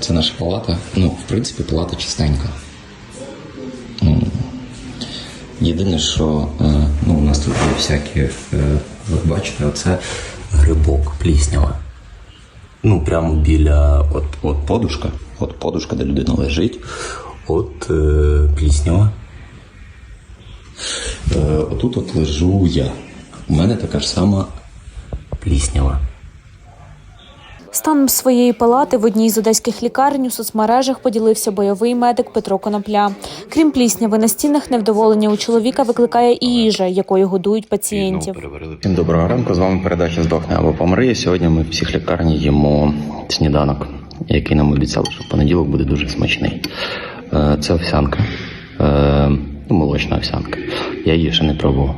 це наша палата. Ну, в принципі, палата чистенька. Єдине, що е, ну, у нас тут є всякі, е, ви бачите, оце грибок пліснява. Ну, прямо біля от, от подушка, от подушка, де людина лежить, от е, пліснява. Е, отут от лежу я. У мене така ж сама пліснява. Станом своєї палати в одній з одеських лікарень у соцмережах поділився бойовий медик Петро Конопля. Крім плісняви на стінах, невдоволення у чоловіка викликає і їжа, якою годують пацієнтів. Всім доброго ранку. З вами передача здохне або помри. Сьогодні ми в психлікарні їмо сніданок, який нам обіцяли, що понеділок буде дуже смачний. Е, Це овсянка, Е, ну, молочна овсянка. Я її ще не пробував.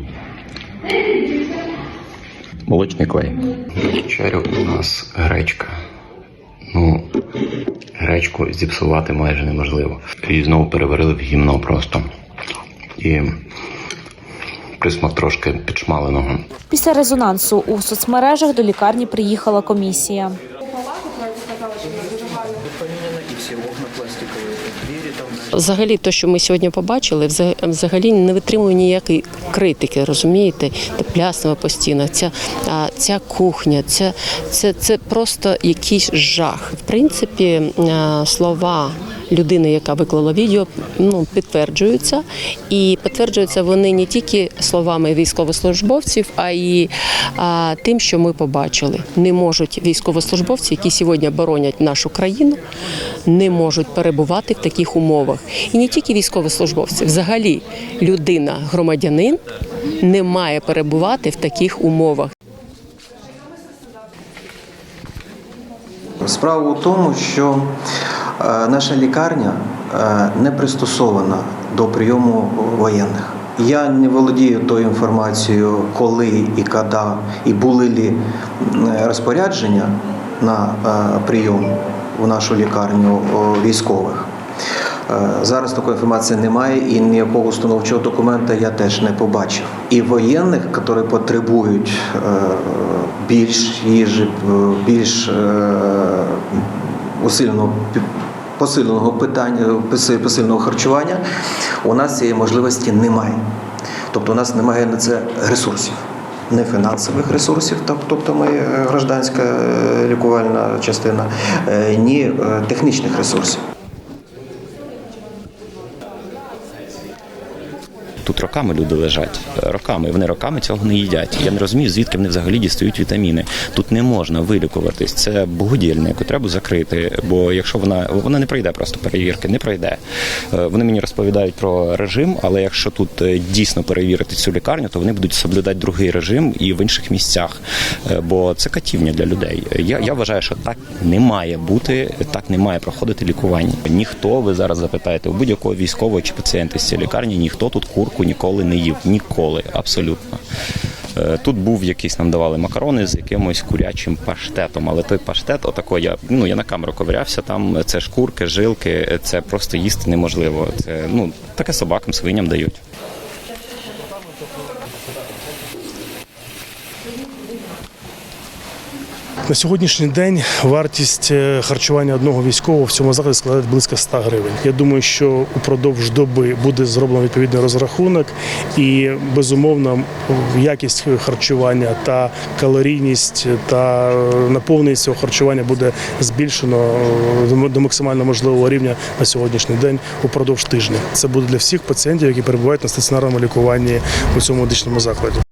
Молочний клей. Вечерю у нас гречка. Ну, гречку зіпсувати майже неможливо. Її знову переварили в гімно просто. І присмак трошки підшмаленого. Після резонансу у соцмережах до лікарні приїхала комісія. Взагалі, те, що ми сьогодні побачили, вза- взагалі не витримує ніякої критики, розумієте? Пляснова постійно, ця, ця кухня, ця, це, це просто якийсь жах. В принципі, слова людини, яка виклала відео, ну, підтверджуються. І підтверджуються вони не тільки словами військовослужбовців, а й а, тим, що ми побачили. Не можуть військовослужбовці, які сьогодні боронять нашу країну, не можуть перебувати в таких умовах. І не тільки військовослужбовці, взагалі людина, громадянин не має перебувати в таких умовах. Справа у тому, що наша лікарня е, не пристосована до прийому воєнних. Я не володію тою інформацією, коли і коли, і були лі е, розпорядження на е, прийом в нашу лікарню військових. Е, Зараз такої інформації немає, і ніякого установчого документа я теж не побачив. І воєнних, які потребують е, більш їжі, е, більш е, усиленого посиленого питання, посильного харчування, у нас цієї можливості немає. Тобто у нас немає на це ресурсів. Не фінансових ресурсів, тоб- тобто ми е, гражданська е, лікувальна частина, е, ні технічних ресурсів. Тут роками люди лежать. Роками. Вони роками цього не їдять. Я не розумію, звідки вони взагалі дістають вітаміни. Тут не можна вилікуватись. Це богодільня, яку треба закрити. Бо якщо вона вона не пройде просто перевірки, не пройде. Е, Вони мені розповідають про режим, але якщо тут е, дійсно перевірити цю лікарню, то вони будуть соблюдати другий режим і в інших місцях. Е, Бо це катівня для людей. Я, я вважаю, що так не має бути, так не має проходити лікування. Ніхто ви зараз запитаєте у будь-якого військового чи пацієнта з цієї лікарні, ніхто тут курку ніколи не їв. Ніколи, абсолютно. Е, Тут був якийсь нам давали макарони з якимось курячим паштетом, але той паштет, отако я ну я на камеру ковирявся. Там це шкурки, жилки, це просто їсти неможливо. Це ну таке собакам, свиням дають. На сьогоднішній день вартість е, харчування одного військового в цьому закладі складає близько 100 гривень. Я думаю, що упродовж доби буде зроблено відповідний розрахунок, і безумовно якість харчування та калорійність та е, наповненість цього харчування буде збільшено е, до максимально можливого рівня на сьогоднішній день упродовж тижня. Це буде для всіх пацієнтів, які перебувають на стаціонарному лікуванні у цьому медичному закладі.